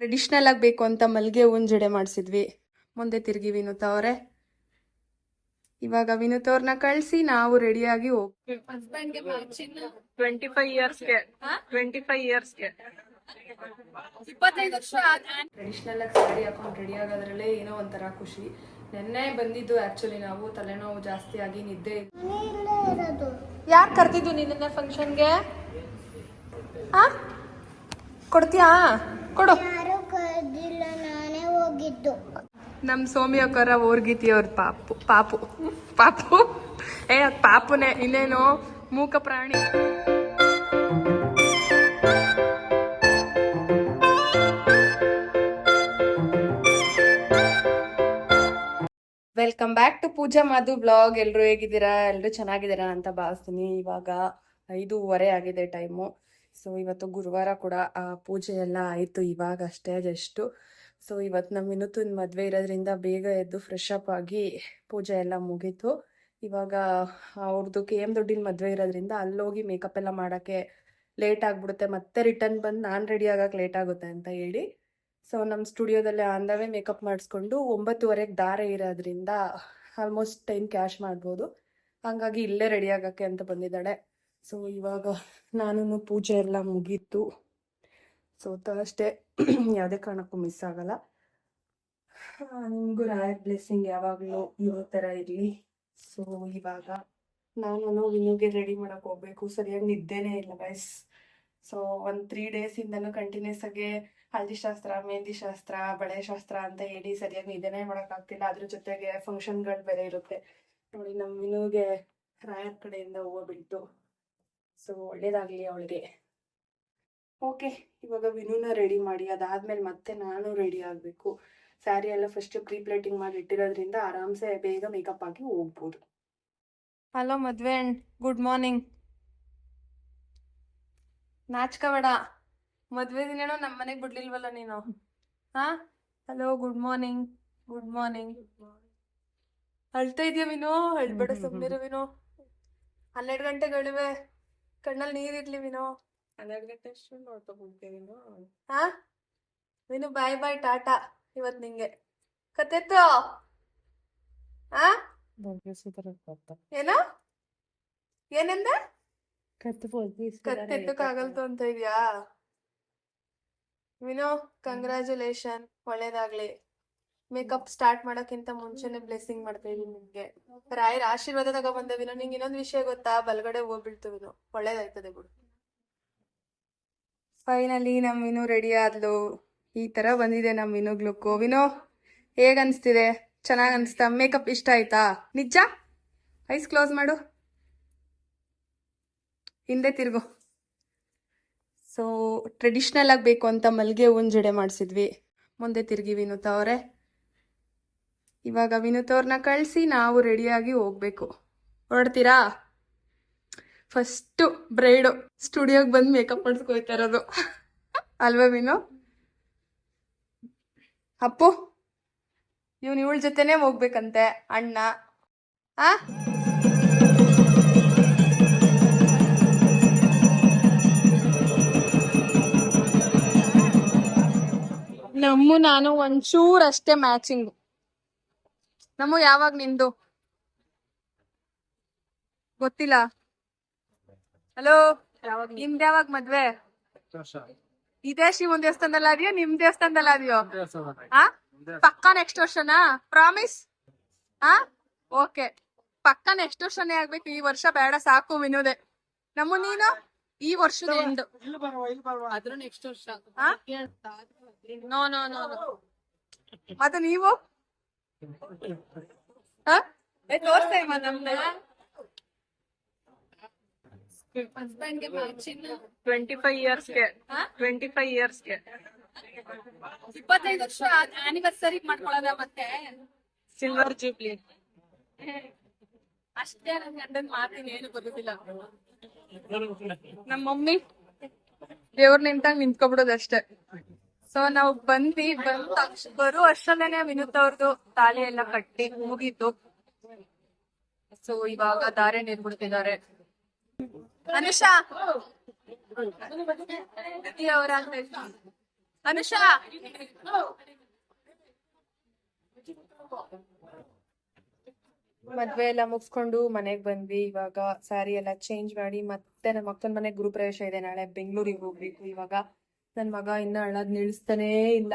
Traditional ಆಗಿ ಬೇಕು ಅಂತ ಮಲ್ಗೆ ಹೂವಿನ ಜಡೆ ಮಾಡಿಸಿದ್ವಿ. ಮುಂದೆ ತಿರುಗಿ ವಿನೂತ ಅವರೇ. ಇವಾಗ ವಿನೂತ್ ಅವ್ರನ್ನ ಕಳಿಸಿ ನಾವು ರೆಡಿಯಾಗಿ ಹೋಗ್ತೀವಿ ಟ್ವೆಂಟಿ ಫೈವ್ ಇಯರ್ಸ್ಗೆ ಟ್ವೆಂಟಿ ಫೈವ್ ಇಯರ್ಸ್ಗೆ ಇಪ್ಪತ್ತೈದು ವರ್ಷ ಟ್ರೆಡಿಷ್ನಲ್ ಆಗಿ ಸ್ಯಾರಿ ಹಾಕೊಂಡು ರೆಡಿ ಆಗೋದ್ರಲ್ಲೇ ಏನೋ ಒಂಥರ ಖುಷಿ. ನೆನ್ನೆ ಬಂದಿದ್ದು ಆಕ್ಚುಲಿ ನಾವು ತಲೆನೋವು ಜಾಸ್ತಿ ಆಗಿ ನಿದ್ದೆ ಯಾಕೆ ಕರ್ತಿದ್ದು ನಿನ್ನ ಫಂಕ್ಷನ್ಗೆ ಆ? ಕೊಡ್ತೀಯಾ? ಕೊಡು. ಕರೆದಿಲ್ಲ ನಾನೇ ಹೋಗಿದ್ದು. ನಮ್ಮ ಸೋಮಿ ಅಕ್ಕರ ಓರ್ಗಿತಿ ಅವ್ರ ಪಾಪು ಪಾಪು ಪಾಪು. ಏ ಪಾಪುನೆ ಪಾಪುನೇ, ಇನ್ನೇನು? ಮೂಕ ಪ್ರಾಣಿ. Welcome back to Pooja Madhu blog ಎಲ್ಲರೂ ಹೇಗಿದ್ದೀರಾ? ಎಲ್ಲರೂ ಚೆನ್ನಾಗಿದ್ದೀರಾ ಅಂತ ಭಾವಿಸ್ತೀನಿ. ಇವಾಗ ಐದೂವರೆ ಆಗಿದೆ ಟೈಮು ಸೊ ಇವತ್ತು ಗುರುವಾರ ಕೂಡ ಆ, ಪೂಜೆ ಎಲ್ಲ ಆಯಿತು ಇವಾಗ ಅಷ್ಟೇ ಜಸ್ಟು. ಸೊ ಇವತ್ತು ನಮ್ಮ ವಿನುತನ ಮದುವೆ ಇರೋದ್ರಿಂದ ಬೇಗ ಎದ್ದು ಫ್ರೆಶ್ ಅಪ್ ಆಗಿ ಪೂಜೆ ಎಲ್ಲ ಮುಗೀತು. ಇವಾಗ ಅವ್ರದ್ದು ಕೆ ಎಂ ದುಡ್ಡಿನ ಮದುವೆ ಇರೋದ್ರಿಂದ ಅಲ್ಲೋಗಿ ಮೇಕಪ್ ಎಲ್ಲ ಮಾಡೋಕ್ಕೆ ಲೇಟ್ ಆಗಿಬಿಡುತ್ತೆ. ಮತ್ತೆ ರಿಟರ್ನ್ ಬಂದು ನಾನು ರೆಡಿ ಆಗಕ್ಕೆ ಲೇಟ್ ಆಗುತ್ತೆ ಅಂತ ಹೇಳಿ. ಸೊ ನಮ್ಮ ಸ್ಟುಡಿಯೋದಲ್ಲೇ ಆಂದವೇ ಮೇಕಪ್ ಮಾಡಿಸ್ಕೊಂಡು ಒಂಬತ್ತುವರೆಗೆ ದಾರೆ ಇರೋದ್ರಿಂದ ಆಲ್ಮೋಸ್ಟ್ ಟೈಮ್ ಕ್ಯಾಶ್ ಮಾಡ್ಬೋದು. ಹಾಗಾಗಿ ಇಲ್ಲೇ ರೆಡಿ ಆಗೋಕ್ಕೆ ಅಂತ ಬಂದಿದ್ದಾಳೆ. ಸೊ, ಇವಾಗ ನಾನು ಪೂಜೆ ಎಲ್ಲ ಮುಗೀತು. ಸೊ ಅಷ್ಟೇ ಯಾವುದೇ ಕಾರಣಕ್ಕೂ ಮಿಸ್ ಆಗಲ್ಲ. ನಿಮಗೂ ರಾಯರ್ ಬ್ಲೆಸ್ಸಿಂಗ್ ಯಾವಾಗಲೂ ಇರೋ ಥರ ಇರಲಿ. ಸೊ ಇವಾಗ ನಾನು ವಿನುಗೆ ರೆಡಿ ಮಾಡೋಕೆ ಹೋಗ್ಬೇಕು. ಸರಿಯಾಗಿ ನಿದ್ದೆನೇ ಇಲ್ಲ ಗೈಸ್ ಸೊ ಒಂದು ತ್ರೀ ಡೇಸಿಂದನೂ ಕಂಟಿನ್ಯೂಸ್ ಆಗಿ ಹಳದಿ ಶಾಸ್ತ್ರ, ಮೆಹಂದಿ ಶಾಸ್ತ್ರ, ಬಳೆ ಶಾಸ್ತ್ರ ಅಂತ ಹೇಳಿ ಸರಿಯಾಗಿ ನಿದ್ದೆನೇ ಮಾಡೋಕ್ಕಾಗ್ತಿಲ್ಲ ಅದ್ರ ಜೊತೆಗೆ ಫಂಕ್ಷನ್ಗಳು ಬೇರೆ ಇರುತ್ತೆ. ನೋಡಿ ನಮ್ಮ ವಿನುಗೆ ರಾಯರ್ ಕಡೆಯಿಂದ ಹೂವು ಬಿಡ್ತು. ಸೊ ಒಳ್ಳೇದಾಗಲಿ ಅವಳಿಗೆ. ಓಕೆ ಇವಾಗ ವಿನೂನ ರೆಡಿ ಮಾಡಿ ಅದಾದ್ಮೇಲೆ ಮತ್ತೆ ನಾನು ರೆಡಿ ಆಗಬೇಕು. ಸ್ಯಾರಿ ಎಲ್ಲ ಫಸ್ಟ್ ಪ್ರೀ ಪ್ಲೇಟಿಂಗ್ ಮಾಡಿ ಇಟ್ಟಿರೋದ್ರಿಂದ ಆರಾಮ್ಸೆ ಬೇಗ ಮೇಕಪ್ ಆಗಿ ಹೋಗ್ಬೋದು. ಹಲೋ ಮದ್ವೆ ಗುಡ್ ಮಾರ್ನಿಂಗ್ ನಾಚ್ಕಬೇಡ. ಮದ್ವೆ ದಿನೇನೋ ನಮ್ಮ ಮನೆಗೆ ಬಿಡ್ಲಿಲ್ವಲ್ಲ ನೀನು? ಹಾ? Hello good morning good morning ಅಳ್ತಾ ಇದೆಯಾ ವಿನು? ಅಳ್ಬೇಡ ಸುಮ್ಮನಿರು ವಿನು. ಹನ್ನೆರಡು ಗಂಟೆಗಳಿವೆ. ಕಣ್ಣಲ್ಲಿ ನೀರಿರ್ಲಿ ವಿನು. ಹನ್ನೆರಡು ಗಂಟೆ ಅಷ್ಟು ನೋಡ್ತಾ ಹೋಗ್ತೇವೆ ಹಾ? ವಿನು ಬಾಯ್ ಬಾಯ್ ಟಾಟಾ. ಇವತ್ ನಿಂಗೆ. ಕತೆತ್ತು? ಆ ಏನೋ? ಏನಂದ? ಕತ್ತೆತ್ತಕ್ಕಾಗಲ್ತು ಅಂತ ಇದ್ಯಾ? ವಿನೋ ಕಂಗ್ರಾಚುಲೇಷನ್ ಒಳ್ಳೇದಾಗ್ಲಿ. ಮೇಕಪ್ ಸ್ಟಾರ್ಟ್ ಮಾಡೋಕ್ಕಿಂತ ಮುಂಚೆನೆ ಬ್ಲೆಸ್ಸಿಂಗ್ ಮಾಡ್ತಾ ಇದೀನಿ ನಿಮ್ಗೆ ರಾಯರ ಆಶೀರ್ವಾದ ತಗೊ ವಿನೋ ನಿಂಗೆ ಇನ್ನೊಂದು ವಿಷಯ ಗೊತ್ತಾ? ಬಲ್ಗಡೆ ಹೋಗ್ಬಿಡ್ತು ವಿನೋ ಒಳ್ಳೇದಾಯ್ತದೆ ಬಿಡು. ಫೈನಲಿ ನಮ್ಮ ವಿನು ರೆಡಿ ಆದ್ಲು. ಈ ತರ ಬಂದಿದೆ ನಮ್ಮ ವಿನೋ ಲುಕ್ಕು. ವಿನೋ ಹೇಗ್ ಅನ್ಸ್ತಿದೆ ಚೆನ್ನಾಗ್ ಅನ್ಸ್ತಾ ಮೇಕಪ್ ಇಷ್ಟ ಆಯ್ತಾ? ನಿಜ? ಐಸ್ ಕ್ಲೋಸ್ ಮಾಡು. ಹಿಂದೆ ತಿರುಗು. ಸೊ ಟ್ರೆಡಿಷ್ನಲ್ ಆಗಿ ಬೇಕು ಅಂತ ಮಲ್ಗೆ ಹೂವಿನ ಜಡೆ ಮಾಡಿಸಿದ್ವಿ. ಮುಂದೆ ತಿರುಗಿ ವಿನೋತ ಅವರೇ. ಇವಾಗ ವಿನುತ್ ಅವ್ರನ್ನ ಕಳಿಸಿ ನಾವು ರೆಡಿಯಾಗಿ ಹೋಗ್ಬೇಕು. ಹೊರಡ್ತೀರಾ ಫಸ್ಟು ಬ್ರೈಡು ಸ್ಟುಡಿಯೋಗೆ ಬಂದು ಮೇಕಪ್ ಮಾಡಿಸ್ಕೊಯ್ತಾ ಇರೋದು. ಅಲ್ವಾ ವಿನು? ಅಪ್ಪು, ಇವನು ಇವಳ ಜೊತೆನೇ ಹೋಗ್ಬೇಕಂತೆ, ಅಣ್ಣ. ಆ? ನಮ್ಮ ನಾನು ಒಂಚೂರ್ ಅಷ್ಟೇ ಮ್ಯಾಚಿಂಗ್ ನಮ್ಮ ಯಾವಾಗ ನಿಂದು? ಗೊತ್ತಿಲ್ಲ. ಹಲೋ ನಿಮ್ದು ಯಾವಾಗ ಮದ್ವೆ? ಇದೇ ಶಿವನ್ ದೇವಸ್ಥಾನದಲ್ಲಿ ಅದಿಯೋ ನಿಮ್ ದೇವಸ್ಥಾನದಲ್ಲಿ ಅದಿಯೋ ಹಾ ಪಕ್ಕ ನೆಕ್ಸ್ಟ್ ವರ್ಷನಾ? ಪ್ರಾಮಿಸ್ ಹಾ ಓಕೆ ಪಕ್ಕ ನೆಕ್ಸ್ಟ್ ವರ್ಷನೇ ಆಗ್ಬೇಕು. ಈ ವರ್ಷ ಬೇಡ ಸಾಕು ವಿನೋದೆ. ನಮ್ಮ ನೀನು? ಈ ವರ್ಷದ ಎಂಡ್ ಅದ್ರ ನೆಕ್ಸ್ಟ್ ವರ್ಷ. ನೋ ನೋ ನೋ ಮತ್ತೆ ನೀವು? ತೋರ್ಸ್ತಾ ಇಲ್ವಾ ನಮ್ನ. ಟ್ವೆಂಟಿ ಫೈವ್ ಇಯರ್ಸ್ಗೆ ಟ್ವೆಂಟಿ ಫೈವ್ ಇಯರ್ಸ್ಗೆ ಇಪ್ಪತ್ತೈದು ವರ್ಷ ಆನಿವರ್ಸರಿ ಮಾಡ್ಕೊಳ್ಳೋದ ಮತ್ತೆ? ಸಿಲ್ವರ್ ಜೂಬ್ಲಿ ಅಷ್ಟೇ ನನ್ ಗಂಡನ್ ಮಾತಿನ ಏನು ಬರುದಿಲ್ಲ. ನಮ್ಮ ಮಮ್ಮಿ ದೇವ್ರ ನಿಂತಾಗ ನಿಂತ್ಕೊಬಿಡೋದು ಅಷ್ಟೇ. ಸೊ ನಾವು ಬಂದ್ವಿ, ಬಂದ ಬರೋ ಅಷ್ಟರಲ್ಲೇನೆ ವಿನುತ್ ಅವ್ರದ್ದು ತಾಳಿ ಎಲ್ಲ ಕಟ್ಟಿ ಮುಗೀತು. ಸೊ ಇವಾಗ ದಾರೆ ನಿರ್ಬಿಡ್ತಿದ್ದಾರೆ ಅನುಷಾ! ಅವರ ಅನುಷಾ! ಮದ್ವೆ ಎಲ್ಲ ಮುಗಿಸ್ಕೊಂಡು ಮನೆಗ್ ಬಂದ್ವಿ. ಇವಾಗ ಸ್ಯಾರಿ ಎಲ್ಲ ಚೇಂಜ್ ಮಾಡಿ ಮತ್ತೆ ನಮ್ಮ ಅಕ್ಕನ ಮನೆ ಗೃಹ ಇದೆ ನಾಳೆ ಬೆಂಗಳೂರಿಗೆ ಹೋಗ್ಬೇಕು ಇವಾಗ. ನನ್ ಮಗ ಇನ್ನ ಅಳದ್ ನಿಲ್ಸ್ತಾನೇ ಇಲ್ಲ.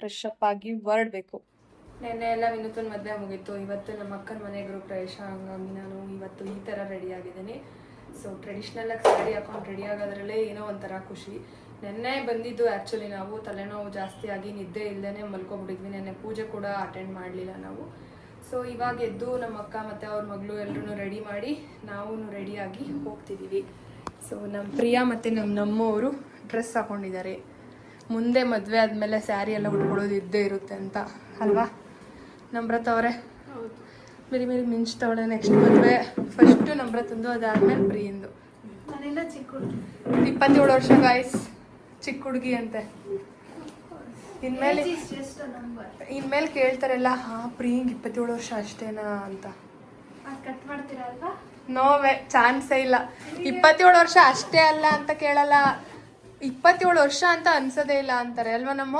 ಫ್ರೆಶ್ ಅಪ್ ಆಗಿ ಹೊರಡ್ಬೇಕು. ನೆನ್ನೆ ಎಲ್ಲ ವಿನೂತನ್ ಮದ್ವೆ ಮುಗೀತು. ಇವತ್ತು ನಮ್ಮ ಅಕ್ಕನ ಮನೆ ಗೃಹ ಪ್ರವೇಶ ಹಂಗಾಗಿ ನಾನು ಇವತ್ತು ಈ ತರ ರೆಡಿ ಆಗಿದ್ದೀನಿ. ಸೊ ಟ್ರೆಡಿಷ್ನಲ್ ಆಗಿ ಸ್ಯಾರಿ ಹಾಕೊಂಡು ರೆಡಿ ಆಗೋದ್ರಲ್ಲೇ ಏನೋ ಒಂಥರ ಖುಷಿ. ನೆನ್ನೆ ಬಂದಿದ್ದು ಆ್ಯಕ್ಚುಲಿ ನಾವು ತಲೆನೋವು ಜಾಸ್ತಿ ಆಗಿ ನಿದ್ದೆ ಇಲ್ಲದೇ ಮಲ್ಕೊಬಿಟ್ಟಿದ್ವಿ. ನೆನ್ನೆ ಪೂಜೆ ಕೂಡ ಅಟೆಂಡ್ ಮಾಡಲಿಲ್ಲ ನಾವು. ಸೊ ಇವಾಗ ಎದ್ದು ನಮ್ಮ ಅಕ್ಕ ಮತ್ತು ಅವ್ರ ಮಗಳು ಎಲ್ಲರೂ ರೆಡಿ ಮಾಡಿ ನಾವು ರೆಡಿಯಾಗಿ ಹೋಗ್ತಿದ್ದೀವಿ ಸೊ ನಮ್ಮ ಪ್ರಿಯಾ ಮತ್ತು ನಮ್ಮ ನಮ್ಮವರು ಡ್ರೆಸ್ ಹಾಕೊಂಡಿದ್ದಾರೆ. ಮುಂದೆ ಮದುವೆ ಆದಮೇಲೆ ಸ್ಯಾರಿ ಎಲ್ಲ ಉಟ್ಕೊಳ್ಳೋದು ಇದ್ದೇ ಇರುತ್ತೆ ಅಂತ ಅಲ್ವಾ? ನಮ್ರತ ಅವರೇ? ಮೇರಿ ಮೇರಿ ಮಿಂಚ್ತವಳೆ ನೆಕ್ಸ್ಟ್ ಮದುವೆ. ಫಸ್ಟು ನಮ್ರತಂದು ಅದಾದ್ಮೇಲೆ ಪ್ರಿಯಿಂದು. ಇಪ್ಪತ್ತೇಳು ವರ್ಷ ಗಾಯ್ಸ್ ಚಿಕ್ಕ ಹುಡುಗಿ ಅಂತೆ. ಇನ್ಮೇಲೆ ಇನ್ಮೇಲೆ ಕೇಳ್ತಾರಲ್ಲ ಹಾ ಪ್ರಿಯಿಂಗ್ ಇಪ್ಪತ್ತೇಳು ವರ್ಷ ಅಷ್ಟೇನಾ ಅಂತ. ಕಟ್ ಮಾಡ್ತೀರಾ ಅಲ್ವಾ? ನೋವೇ ಚಾನ್ಸೇ ಇಲ್ಲ. ಇಪ್ಪತ್ತೇಳು ವರ್ಷ ಅಷ್ಟೇ ಅಲ್ಲ ಅಂತ ಕೇಳಲ್ಲ. ಇಪ್ಪತ್ತೇಳು ವರ್ಷ ಅಂತ ಅನ್ಸೋದೇ ಇಲ್ಲ ಅಂತಾರೆ. ಅಲ್ವಾ ನಮ್ಮ?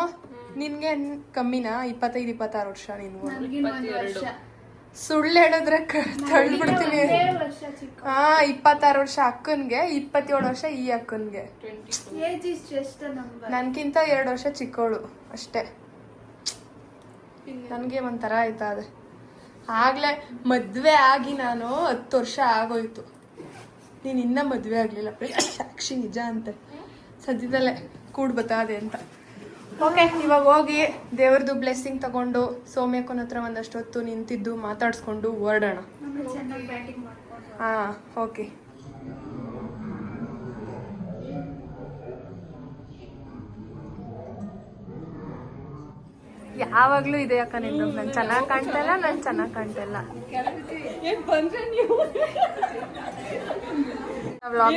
ನಿನ್ಗೆ ಕಮ್ಮಿನಾ? ಇಪ್ಪತ್ತೈದು ಇಪ್ಪತ್ತಾರು ವರ್ಷ ನಿನ್ಗೂ ಸುಳ್ಳು ಹೇಳಿದ್ರೆ ತಳ್ಬಿಡ್ತೀನಿ ಹಾ ಇಪ್ಪತ್ತಾರು ವರ್ಷ ಅಕ್ಕನ್ಗೆ ಇಪ್ಪತ್ತೇಳು ವರ್ಷ ಈ ಅಕ್ಕನ್ಗೆ. ನನ್ಕಿಂತ ಎರಡು ವರ್ಷ ಚಿಕ್ಕವಳು ಅಷ್ಟೇ. ನನಗೆ ಒಂಥರ ಆಯ್ತಾ ಅದೇ. ಆಗ್ಲೇ ಮದ್ವೆ ಆಗಿ ನಾನು ಹತ್ತು ವರ್ಷ ಆಗೋಯ್ತು. ನೀನ್ ಇನ್ನ ಮದ್ವೆ ಆಗ್ಲಿಲ್ಲ. ಸಾಕ್ಷಿ ನಿಜ ಅಂತೆ. ಸದ್ಯದಲ್ಲೇ ಕೂಡ್ ಬತ್ತಾದೆ ಅಂತ. ಓಕೆ, ಇವಾಗ ಹೋಗಿ ದೇವ್ರದ್ದು ಬ್ಲೆಸ್ಸಿಂಗ್ ತಗೊಂಡು ಸೋಮ್ಯಕ್ಕನ ಹತ್ರ ಒಂದಷ್ಟು ಹೊತ್ತು ನಿಂತಿದ್ದು ಮಾತಾಡಿಸ್ಕೊಂಡು ಹೊರಡೋಣ. ಹಾ, ಓಕೆ. ಯಾವಾಗ್ಲೂ ಇದೆ ಅಕ್ಕ ನಿಂದು, ನನ್ ಚೆನ್ನಾಗ್ ಕಾಣ್ತಾ ಇಲ್ಲ, ನನ್ ಚೆನ್ನಾಗ್ ಕಾಣ್ತಾ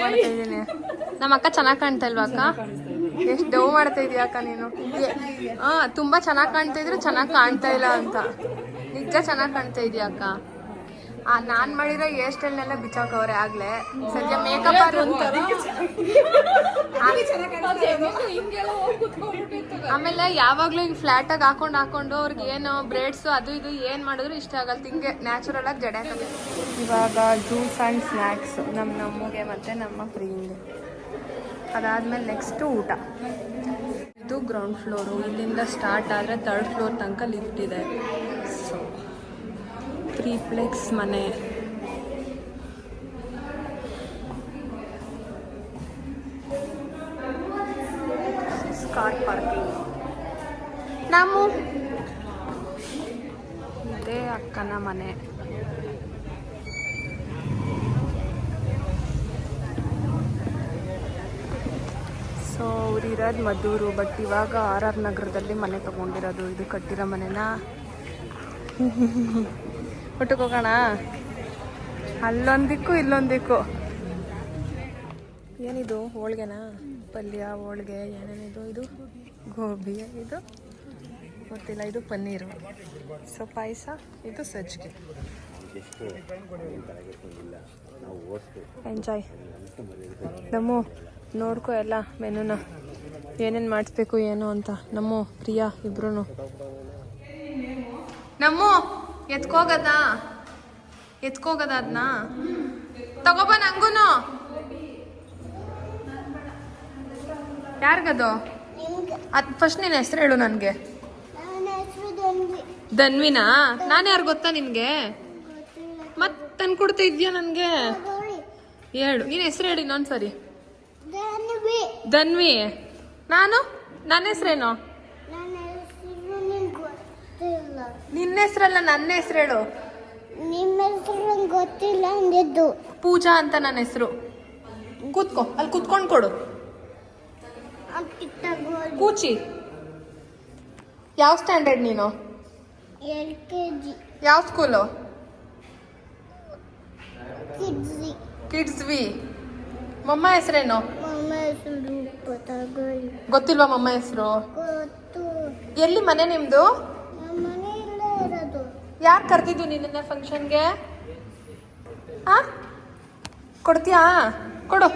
ಮಾಡ್ತಾ ನಮ್ಮ ಅಕ್ಕ ಚೆನ್ನಾಗ್ ಕಾಣ್ತಾ ಇಲ್ವಾ ಅಕ್ಕ? ಎಷ್ಟ್ ಡವ್ ಮಾಡ್ತಾ ಇದೀಯ ಅಕ್ಕ ನೀನು? ಹಾ ತುಂಬಾ ಚೆನ್ನಾಗಿ ಕಾಣ್ತಾ ಇದ್ರೆ ಚೆನ್ನಾಗಿ ಕಾಣ್ತಾ ಇಲ್ಲ ಅಂತ. ನಿಜ ಚೆನ್ನಾಗಿ ಕಾಣ್ತಾ ಇದೀಯ ಅಕ್ಕ. ಆ, ನಾನ್ ಮಾಡಿರೋ ಹೇರ್ ಸ್ಟೈಲ್ನೆಲ್ಲ ಬಿಚ್ಚಾಕವ್ರೆ ಆಗ್ಲೇ. ಸದ್ಯ ಮೇಕಪ್ ಆಮೇಲೆ ಯಾವಾಗ್ಲೂ ಹಿಂಗ್ ಫ್ಲಾಟ್ ಆಗಿ ಹಾಕೊಂಡು ಹಾಕೊಂಡು ಅವ್ರಿಗೆ ಏನು ಬ್ರೆಡ್ಸ್ ಅದು ಇದು ಏನ್ ಮಾಡಿದ್ರು ಇಷ್ಟ ಆಗಲ್ಲ. ತಿಂಗೆ ನ್ಯಾಚುರಲ್ ಆಗಿ ಜಡೆ ಹಾಕಬೇಕು. ಇವಾಗ ಜ್ಯೂಸ್ ಅಂಡ್ ಸ್ನಾಕ್ಸ್ ನಮ್ಮ ನಮ್ಮಗೆ ಮತ್ತೆ ನಮ್ಮ ಫ್ರೀಂಗೆ ಅದಾದ್ಮೇಲೆ ನೆಕ್ಸ್ಟ್ ಊಟ. ಇದು ಗ್ರೌಂಡ್ ಫ್ಲೋರು ಇಲ್ಲಿಂದ ಸ್ಟಾರ್ಟ್ ಆದರೆ ತರ್ಡ್ ಫ್ಲೋರ್ ತನಕ ಲಿಫ್ಟ್ ಇದೆ. ಸೊ ತ್ರೀಪ್ಲೆಕ್ಸ್ ಮನೆ. ಕಾರ್ ಪಾರ್ಕಿಂಗ್ ನಾವು ಇದೇ ಅಕ್ಕನ ಮನೆ. ಅವ್ರಿರೋದು ಮದ್ದೂರು ಬಟ್ ಇವಾಗ ಆರ್ ಆರ್ ನಗರದಲ್ಲಿ ಮನೆ ತಗೊಂಡಿರೋದು. ಇದು ಕಟ್ಟಿರೋ ಮನೆನ? ಹೊಟ್ಟಕ್ಕೆ ಹೋಗೋಣ ಅಲ್ಲೊಂದಿಕ್ಕು ಇಲ್ಲೊಂದಿಕ್ಕು. ಏನಿದು? ಹೋಳ್ಗೆನಾ? ಪಲ್ಯ ಹೋಳಿಗೆ ಏನೇನಿದು ಇದು? ಗೋಬಿ ಇದು? ಗೊತ್ತಿಲ್ಲ ಇದು ಪನ್ನೀರು. ಸೊ ಪಾಯಸ ಇದು ಸಜ್ಜಿಗೆ. ಎಂಜಾಯ್ ನಮ್ಮ. ನೋಡ್ಕೊ ಎಲ್ಲ ಮೆನುನ. ಏನೇನು ಮಾಡಿಸ್ಬೇಕು ಏನು ಅಂತ. ನಮ್ಮ ಪ್ರಿಯಾ ಇಬ್ರು ನಮ್ಮ ಎತ್ಕೋಗದ. ಎತ್ಕೋಗದ ಅದನ್ನ ತಗೋಬ ನಂಗೂ ಯಾರಿಗದು? ಅದು ಫಸ್ಟ್ ನಿನ್ನ ಹೆಸರು ಹೇಳು ನನಗೆ. ಧನ್ವಿನಾ? ನಾನು ಯಾರು ಗೊತ್ತಾ ನಿನಗೆ? ಮತ್ತೆ ತಂದು ಕೊಡ್ತಾ ಇದ್ಯಾ ನನಗೆ? ಹೇಳು. ನೀನು ಹೆಸರು ಹೇಳಿ ಇನ್ನೊಂದ್ಸರಿ. ದನ್ವಿ ಧನ್ವಿ ನಾನು? ನನ್ನ ಹೆಸರೇನು? ನನ್ನ ಹೆಸರಲ್ಲ ನನ್ನ ಹೆಸರು ಹೇಳು. ನಿಮ್ಮ ಹೆಸರು ಗೊತ್ತಿಲ್ಲ ಅಂದಿದ್ದು. ಪೂಜಾ ಅಂತ ನನ್ನ ಹೆಸರು. ಕೂತ್ಕೋ ಅಲ್ಲಿ ಕೂತ್ಕೊಂಡು ಕೊಡು. ಕೂಚಿ. ಯಾವ ಸ್ಟ್ಯಾಂಡರ್ಡ್ ನೀನು? L K G. ಯಾವ ಸ್ಕೂಲು? ಕಿಡ್ಸಿ ಕಿಡ್ಸ್ ವಿ. ಮಮ್ಮ ಹೆಸರೇನು? ಗೊತ್ತಿಲ್ವಾ ಮಮ್ಮ ಹೆಸರು? ಎಲ್ಲಿ ಮನೆ ನಿಮ್ದು? ಯಾರ್ ಕರೆದಿದ್ದು ನಿನ್ನ ಫಂಕ್ಷನ್ಗೆ? ಆ? ಕೊಡ್ತೀಯಾ? ಕೊಡು.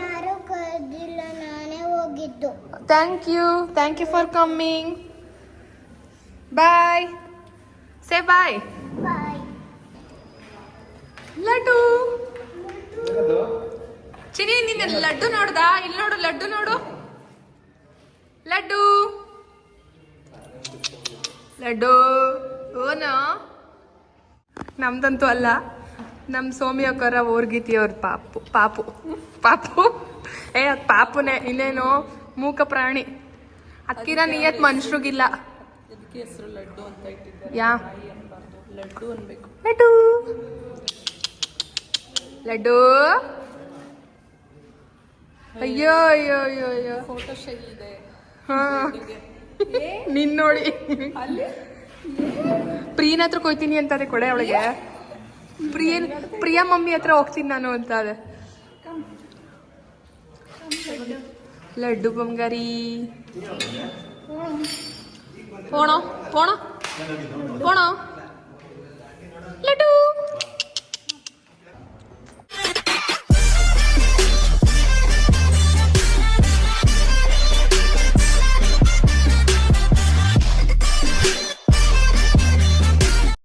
Thank you thank you for coming bye say bye bye Laddu. Chini ನಿನ್ನ ಲಡ್ಡು ನೋಡ್ದಾ? ಇಲ್ಲಿ ನೋಡು ಲಡ್ಡು ನೋಡು. ಲಡ್ಡು. ಲಡ್ಡು. ಓನ? ನಮ್ದಂತೂ ಅಲ್ಲ. ನಮ್ಮ ಸೋಮಿ ಅಕ್ಕರ ಓರ್ಗಿತಿ ಅವ್ರ ಪಾಪು. ಪಾಪು. ಪಾಪು. ಏ ಅದು ಪಾಪುನೇ. ಇನ್ನೇನು ಮೂಕ ಪ್ರಾಣಿ. ಅಕ್ಕಿರ ನಿಯತ್ ಮನುಷ್ಯರಿಗಿಲ್ಲ ಯಾ? ಲಡ್ಡು. ಲಡ್ಡು. ಅಯ್ಯೋ ಅಯ್ಯೋ ಅಯ್ಯೋ ಅಯ್ಯೋ ಫೋಟೋ ಶೈಲಿ ಇದೆ ಹಾ ನಿನ್ ನೋಡಿ ಪ್ರಿಯನ ಹತ್ರ ಕೊಯ್ತೀನಿ ಅಂತಾರೆ ಕೊಡೆ ಅವಳಿಗೆ ಪ್ರಿಯನ್ ಪ್ರಿಯಾ ಮಮ್ಮಿ ಹತ್ರ ಹೋಗ್ತೀನಿ ನಾನು ಅಂತ ಅದೇ ಲಡ್ಡು ಬಂಗಾರಿ ಪೋಣ ಪೋಣ ಪೋಣ ಲಡ್ಡು